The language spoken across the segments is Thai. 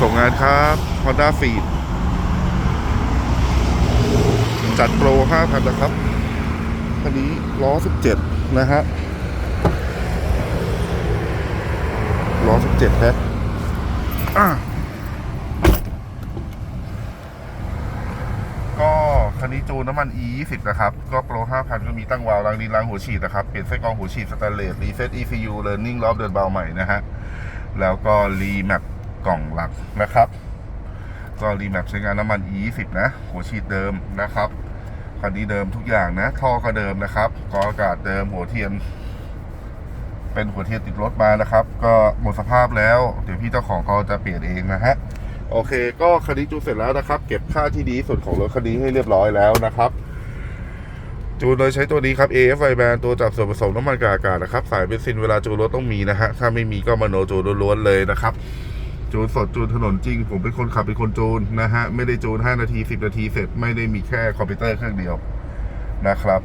ส่งงานครับ Honda f e e d จัดโปร 5,000 นะครับคันนี้ล้อ 17 นะฮะ ล้อ 17นะอะก็คันนี้จูนน้ำมัน E 20 นะครับ ก็โปร 5,000 ก็มีตั้งวาล์วล้างดินล้างหัวฉีดนะครับ เปลี่ยนไส้กรองหัวฉีดสแตนเลสรีเซ็ต ECU Learning รอบเดินเบาใหม่นะฮะ แล้วก็รีแมป กล่องหลักนะครับก็รีแมปใช้งานน้ำมัน E 20 นะ หัวฉีดเดิมนะครับคันนี้เดิมทุกอย่างนะ ท่อก็เดิมนะครับกออากาศเดิมหัวเทียน เป็นหัวเทียนติดรถมานะครับ ก็หมดสภาพแล้ว เดี๋ยวพี่เจ้าของเขาจะเปลี่ยนเองนะฮะโอเค ก็คันนี้จูเสร็จแล้วนะครับ เก็บค่าที่ดีสุดของรถคันนี้ให้เรียบร้อยแล้วนะครับ จูโดยใช้ตัวนี้ครับ AFI band ตัวจับส่วนผสมน้ำมันกากาศนะครับ สายเบนซินเวลาจูรถต้องมีนะฮะถ้าไม่มีก็มโนจูล้วนๆเลยนะครับ จูนสดจูนถนนจริง ผมเป็นคนขับเป็นคนจูนนะฮะ ไม่ได้จูน 5 นาที 10 นาทีเสร็จ ไม่ได้มีแค่คอมพิวเตอร์เครื่องเดียวนะครับ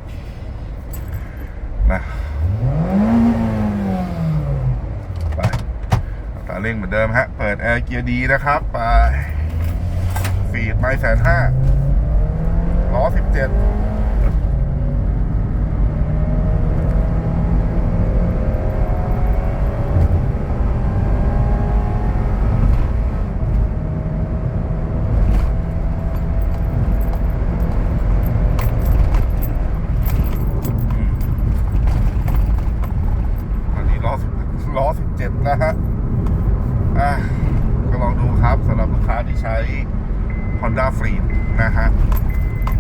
นะไปตาเร่งเหมือนเดิมฮะ เปิดแอร์เกียร์ดีนะครับ ไปฟีดไม่แสนห้าล้อสิบเจ็ด อันนี้ล้อ10ล้อ17 นะฮะก็ลองดูครับสำหรับลูกค้าที่ใช้ Honda f r e e นะฮะ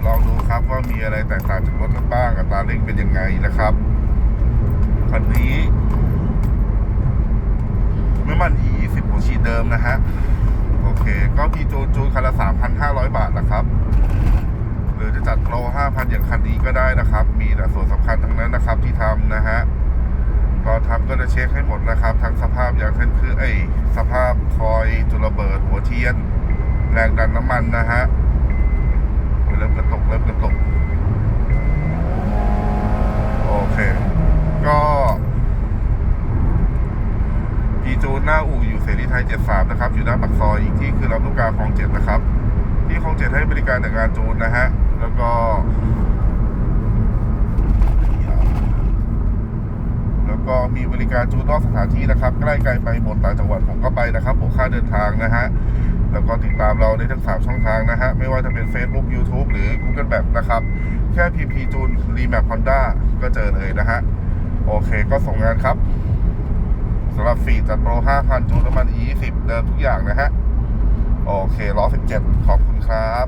ลองดูครับว่ามีอะไรแตกต่างจากรถบ้างอัตราเร่งเป็นยังไงนะครับคันนี้น้ำมัน E 10ของชีเดิมนะฮะโอเค ก็มีจูนจูนคันละ 3,500 บาทนะครับหรือจะจัดโปร5,000 อย่างคันนี้ก็ได้นะครับ มีแต่ส่วนสำคัญทั้งนั้นนะครับที่ทำนะฮะก่อนทำก็จะเช็คให้หมดนะครับ ทั้งสภาพยางเส้นคือไอยสภาพคอยจุลระ เทียน แรงดันน้ำมันนะฮะเริ่มกระตกเริ่มกระตกโอเค ก็พีจูนหน้าอู่อยู่เสรีไทย 73 นะครับ อยู่หน้าปากซอยอีกที่คือรับลูกกาคลอง7นะครับ ที่คลอง7ให้บริการแต่งานจูนนะฮะ แล้วก็ แล้วก็มีบริการ จูนนอกสถานที่นะครับ ใกล้ไกลไปหมดต่างจังหวัดผมก็ไปนะครับบวกค่าเดินทางนะฮะแล้วก็ติดตามเราได้ทั้ง 3 ช่องทางนะฮะ ไม่ว่าจะเป็น Facebook YouTube หรือ Google Map นะครับ แค่พีพีจูนรีแมปฮอนด้าก็เจอเลยนะฮะ โอเคก็ส่งงานครับสำหรับฟีดจัดโปร 5,000 จูนน้ำมัน E10 เดิมทุกอย่างนะฮะ โอเคล้อ17 ขอบคุณครับ